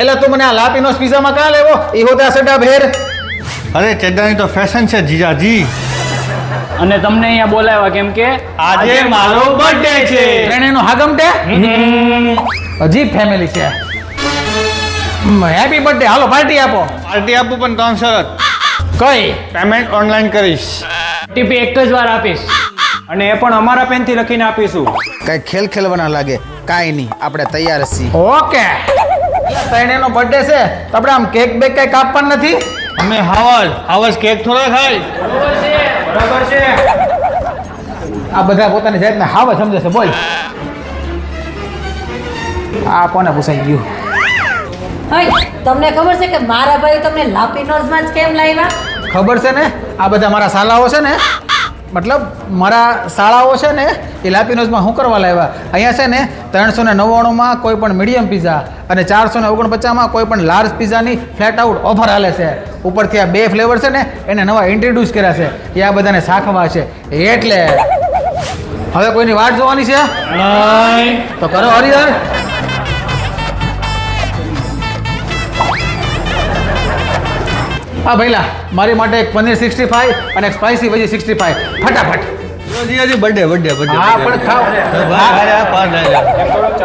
એટલે તું મને આ લાપીનોસ પિઝામાં કાં લેવો? ઈ હોતા સડા ભેર. અરે ચડ્ડાની તો ફેશન છે જીજાજી. અને તમને અહીંયા બોલાવ્યા કેમ કે? આજે મારો બર્થડે છે. ત્રણેયનો હાગમટે હજી ફેમિલી છે. હેપી બર્થડે હાલો પાર્ટી આપો. પાર્ટી આપું પણ ત્રણ શરત કઈ? પેમેન્ટ ઓનલાઈન કરીશ. ટીપી એક જ વાર આપીશ. અને એ પણ અમારા પેનથી લખીને આપીશું. કઈ ખેલ ખેલવાના લાગે? કાંઈ નહીં આપણે તૈયાર છીએ. ઓકે. ત્રણેયનો બર્થડે છે તો આપણે આમ કેક બેક કઈ કાપવાનું નથી. અમે હાવસ હાવસ કેક થોડો ખાય બરાબર છે. આ બધા પોતાની જાતને હાવ સમજે છે બોલ. આ કોને પૂછાઈ ગયું? હઈ તમને ખબર છે કે મારા ભાઈ તમને લાપી લાપીનોઝમાં જ કેમ લાવ્યા? ખબર છે ને? આ બધા મારા સાલાઓ છે ને? મતલબ મારા શાળાઓ છે ને એ લાપીનોઝમાં શું કરવા લાવ્યા અહીંયા છે ને ત્રણસો ને નવ્વાણુંમાં કોઈ પણ મીડિયમ પીઝા અને ચારસો ને ઓગણપચાસમાં કોઈ પણ લાર્જ પીઝાની ફ્લેટ આઉટ ઓફર હાલે છે. ઉપરથી આ બે ફ્લેવર છે ને એને નવા ઇન્ટ્રોડ્યુસ કર્યા છે. એ આ બધાને શાખવા છે. એટલે હવે કોઈની વાટ જોવાની છે? તો કરો હરિહર. હા ભાઈલા મારી માટે એક પનીર સિક્સટી ફાઈવ અને એક સ્પાઇસી વેજી સિક્સટી ફાઈવ ફટાફટ જીજાજી બર્થડે બર્થડે બર્થડે હા પણ ખાઓ. ભાઈ આ પાર ના.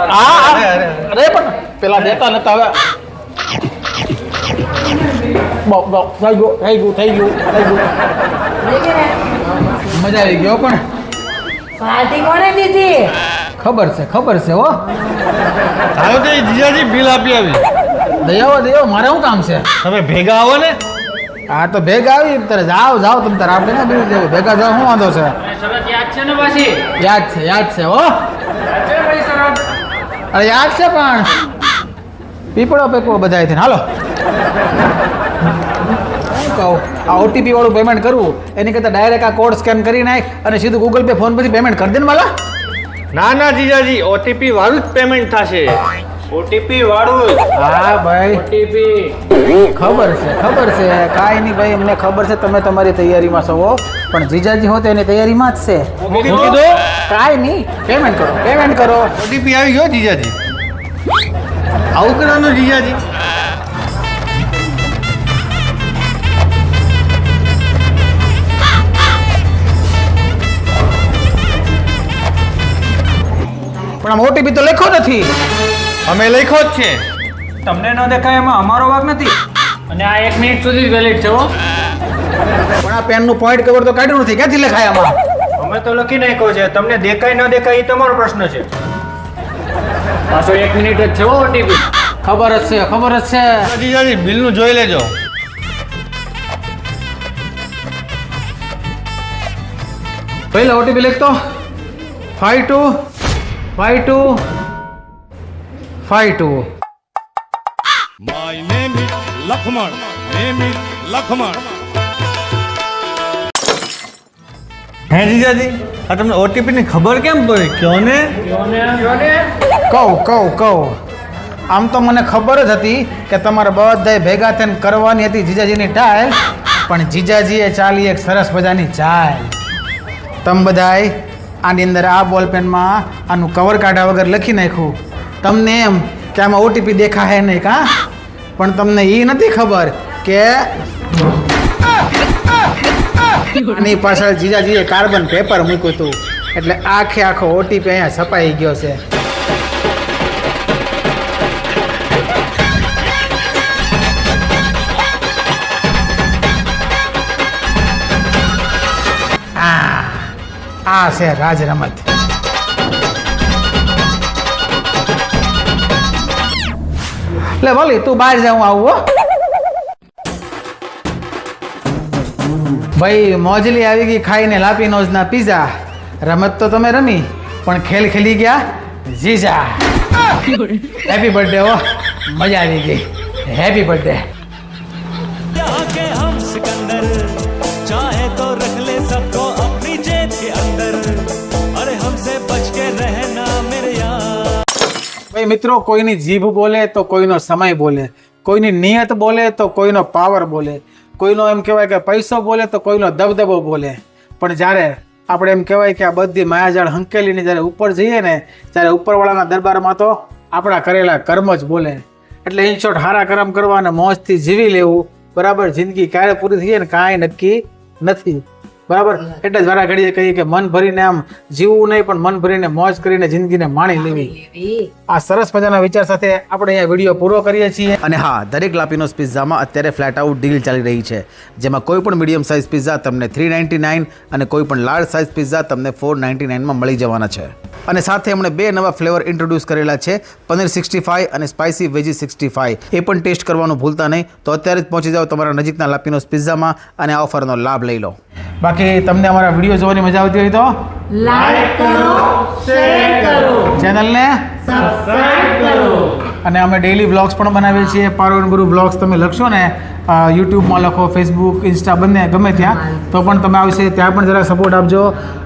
હા અરે, અરે. અરે. પણ પેલા દેતા નતા હવે. બહુ બહુ થઈ ગયું થઈ ગયું થઈ ગયું થઈ ગયું. મજા આવી ગયો પણ. પાર્ટી કોણે દીધી? ખબર છે ખબર છે હો. હાલો તો જીજાજી બિલ આપી આવી. દયાવો દયાવો મારે શું કામ છે? તમે ભેગા આવો ને. હા તો ભેગા આવી તારે જાઓ જાઓ તમે તારે આપણે ના બીજું જવું ભેગા જાઓ શું વાંધો છે? યાદ છે ને પાછી? યાદ છે યાદ છે હો. અરે યાદ છે પણ. પીપળો પેકવો બધા થઈને. હાલો. શું કહું આ ઓટીપી વાળું પેમેન્ટ કરવું એની કરતાં ડાયરેક્ટ આ કોડ સ્કેન કરી નાખ અને સીધું ગૂગલ પે ફોન પરથી પેમેન્ટ કરી દે ને માલા. ના ના જીજાજી ઓટીપી વાળું જ પેમેન્ટ થશે. ઓટીપી વાળું. હા ભાઈ. ઓટીપી ખબર છે ખબર છે. કાંઈ નહીં ભાઈ અમને ખબર છે તમે તમારી તૈયારીમાં છો પણ જીજાજી હોતે એની તૈયારીમાં જ છે. મૂકી. દો. કાંઈ નહીં. પેમેન્ટ કરો પેમેન્ટ કરો. ઓટીપી આવી ગયો જીજાજી? આવું કરવાનું જીજાજી. પણ આમ ઓટીપી તો લખ્યો નથી. અમે લખ્યો જ છે. તમને ન દેખાય એમાં અમારો વાક નથી. અને આ એક મિનિટ સુધી વેલિડ છે હો. પણ આ પેનનું પોઈન્ટ કવર તો કાઢ્યું નથી. ક્યાંથી લખાય આમાં? અમે તો લખી નાખ્યો છે. તમને દેખાય ન દેખાય એ તમારો પ્રશ્ન છે. પાછો એક મિનિટ જ છે હો ટીપી ખબર જ છે ખબર જ છે. જીજાજી બિલનું જોઈ લેજો. પહેલા ઓટીપી લખતો. Five two five two five my name is Lakhman name is Lakhman. Hey જીજાજી આ તમને ઓટીપી ની ખબર કેમ પડી? કયો ને? કહું કહું કહું આમ તો મને ખબર જ હતી કે તમારે બધાએ ભેગા થઈને કરવાની હતી જીજાજીની ટાઈલ પણ જીજાજીએ ચાલી એક સરસ મજાની ચાલ તમે બધાય આની અંદર આ બોલ પેનમાં આનું કવર કાઢા વગર લખી નાખ્યું. તમને એમ કે આમાં ઓટીપી દેખાય નહીં કા? પણ તમને એ નથી ખબર કે આની પાછળ જીજાજીએ કાર્બન પેપર મૂક્યું હતું. એટલે આખે આખો ઓટીપી અહીંયા છપાઈ ગયો છે. આ છે રાજ રમત. એટલે ભલે તું બહાર જાઉં આવું ભાઈ, મોજલી આવી ગઈ ખાઈને લાપીનોઝના પીઝા. રમત તો તમે રમી, પણ ખેલ ખેલી ગયા, જીજા. હેપી બર્થડે હો. મજા આવી ગઈ. હેપી બર્થડે ચાહે તો રખ લે સબકો ભાઈ મિત્રો, કોઈની જીભ બોલે તો કોઈનો સમય બોલે. કોઈની નિયત બોલે તો કોઈનો પાવર બોલે. કોઈનો એમ કહેવાય કે પૈસો બોલે તો કોઈનો દબદબો બોલે. પણ જ્યારે આપણે એમ કહેવાય કે આ બધી માયાજાળ હંકેલીને જ્યારે ઉપર જઈએ ને, ત્યારે ઉપરવાળાના દરબારમાં તો આપણા કરેલા કર્મ જ બોલે. એટલે ઇન સારા કરમ કરવા અને મોજથી જીવી લેવું, બરાબર, જિંદગી ક્યારે પૂરી થઈ જાય ને કાંઈ નક્કી નથી. બરાબર? એટલે જ વારા ઘડીએ કહીએ કે મન ભરીને આમ જીવવું નહીં પણ મન ભરીને મોજ કરીને જિંદગીને માણી લેવી. આ સરસ મજાના વિચાર સાથે આપણે અહીંયા વીડિયો પૂરો કરીએ છીએ. અને હા દરેક લાપીનોસ પિઝામાં અત્યારે ફ્લેટ આઉટ ડીલ ચાલી રહી છે. જેમાં કોઈ પણ મીડિયમ સાઇઝ પિઝા તમને થ્રી નાઇન્ટી નાઇન અને કોઈ પણ લાર્જ સાઇઝ પિઝા તમને ફોર નાઇન્ટી નાઇનમાં મળી જવાના છે. અને સાથે એમણે બે નવા ફ્લેવર ઇન્ટ્રોડ્યુસ કરેલા છે પનીર સિક્સટી ફાઇવ અને સ્પાઇસી વેજી સિક્સટી ફાઇવ એ પણ ટેસ્ટ કરવાનું ભૂલતા નહીં તો અત્યારે જ પહોંચી જાઓ તમારા નજીકના લાપીનોસ પિઝામાં અને આ ઓફરનો લાભ લઈ લો. બાકી તમને અમારા વીડિયો જોવાની મજા આવતી હોય તો લાઈક કરો શેર કરો. ચેનલને સબસ્ક્રાઇબ કરો. અને અમે ડેઈલી વ્લોગ્સ પણ બનાવીએ છીએ. પારોન ગુરુ વ્લોગ્સ તમે લખશો ને યુટ્યુબમાં લખો ફેસબુક ઇન્સ્ટા બંને ગમે ત્યાં તો પણ તમે આવશે. ત્યાં પણ જરા સપોર્ટ આપજો.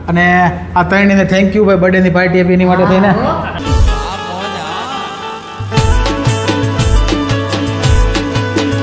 અને આ ત્રણેયને થેન્ક યુ ભાઈ બર્થડેની પાર્ટી આપી એની માટે થઈને.